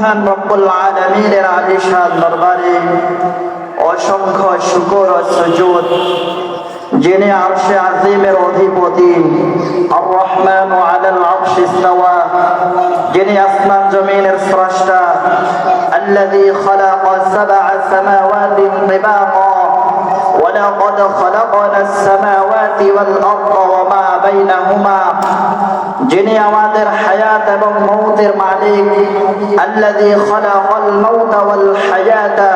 মহান রব্বুল আলমীর আলিশান দরবারে অসংখ্য শুকর ও সুজুদ যিনি আরশে আজিমের অধিপতি আর রহমান ও আলাল আরশ ইস্তাওয়া যিনি আসমান জমিনের স্রষ্টা الذي خلق سبع سماوات طباقا ولقد خلقنا السماوات والأرض وما بينهما যিনি আমাদের হায়াত এবং মৌতের মালিক আল্লাযী খালাকাল মাউতা ওয়াল হায়াতা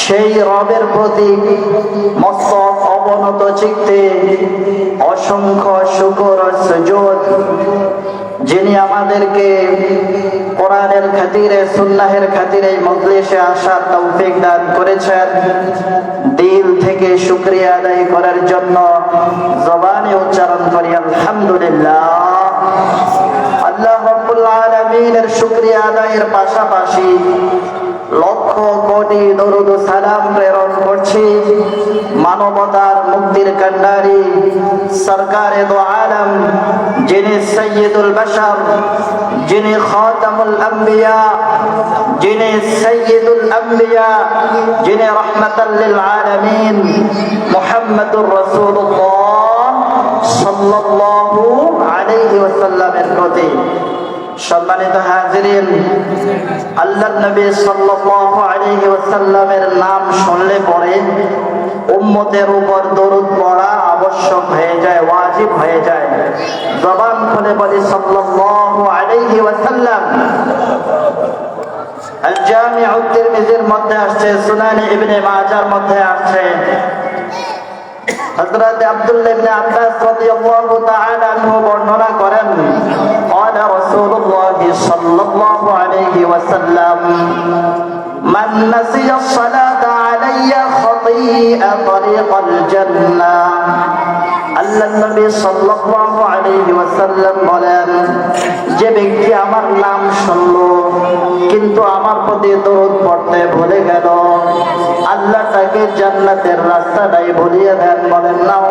সেই রবের প্রতি মস্তক অবনত চিত্তে অসংখ্য শুকর ও সুজুদ যিনি আমাদেরকে কোরআনের খাতিরে সুন্নাহের খাতিরে এই মজলিসে আসার তৌফিক দান করেছেন দিল থেকে শুক্রিয়া আদায় করার জন্য জবানে উচ্চারণ করি আলহামদুলিল্লাহ। আল্লাহ আলামিনের শুক্রিয়া আদায়ের পাশাপাশি লক্ষ কোটি দরুদ সালাম প্রেরণ করছি। মানবতার মুক্তির কান্ডারি সরকারে দো আলম, যিনি সৈয়দুল বশর, যিনি খাতামুল আম্বিয়া, যিনি সৈয়দুল আম্বিয়া, যিনি রহমাতাল আলামিন মুহাম্মদুর রাসূলুল্লাহ। সম্মানিত হাজিরিন আল্লাহ নবী সাল্লাল্লাহু আলাইহি ওয়াসাল্লামের নাম শুনলে পরে উম্মতের উপর দরুদ পড়া আবশ্যক হয়ে যায় ওয়াজিব হয়ে যায় জবান খুলে বলি সাল্লাল্লাহু আলাইহি ওয়াসাল্লাম আল জামিউ তিরমিজির মধ্যে আসছে সুনান ইবনে মাজার মধ্যে আসছে হযরত আব্দুল্লাহ ইবনে আব্বাস রাদিয়াল্লাহু তাআলা আনহু বর্ণনা করেন قال رسول الله صلى الله عليه وسلم من نسي الصلاة علي خطيئة طريق الجنة আল্লাহ নবী সাল্লাল্লাহু আলাইহি ওয়াসাল্লাম বলেন যে ব্যক্তি আমার নাম শুনলো কিন্তু আমার প্রতি দরুদ পড়তে ভুলে গেল আল্লাহ তাকে জান্নাতের রাস্তাটাই ভুলিয়ে দেন বলেন নাউজুবিল্লাহ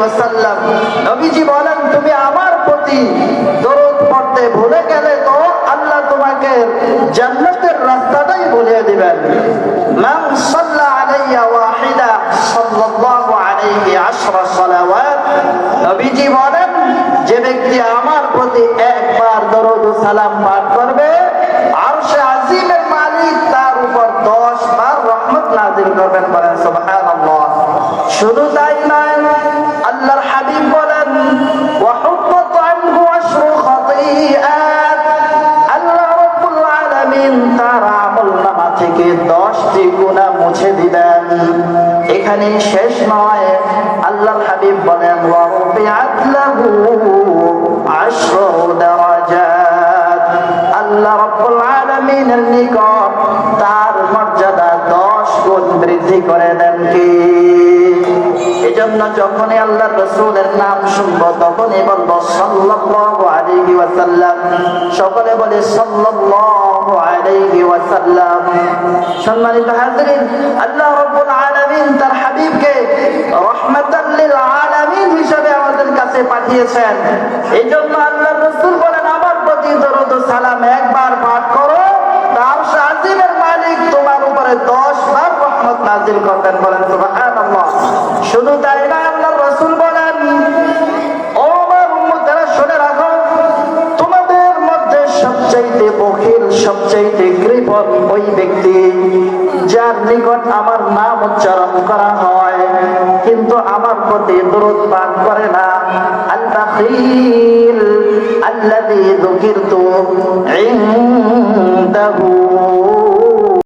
ওয়াসাল্লাম। নবীজি বলেন, তুমি আমার প্রতি পড়তে ভুলে গেলে তো আল্লাহ তোমাকে রাস্তাটাই যে ব্যক্তি আমার প্রতি একবার দরুদ সালাম পাঠ করবে থেকে 10টি গুনাহ মুছে দিবেন এখানে শেষ নয়। আল্লাহর হাবিব বলেন আল্লাহ তার 10 গুণ বৃদ্ধি করে দেন কি? যখনই আল্লাহ রসুলের নাম শুনব, তখনই বলব আলাইহি সকলে বলে সম্মানিত হাজিরিন, আল্লাহ রাব্বুল তার হাবিবকে আমার প্রতি সালাম একবার পাঠ করো। মালিক তোমার উপরে 10 বার রহমত নাজিল করবেন বলেন শুধু তাই সবচাইতে ওই ব্যক্তি, যার নিকট আমার নাম উচ্চারণ করা হয়, কিন্তু আমার প্রতি দূরত করে না। আল্লাহ আল্লাহ দুঃখিত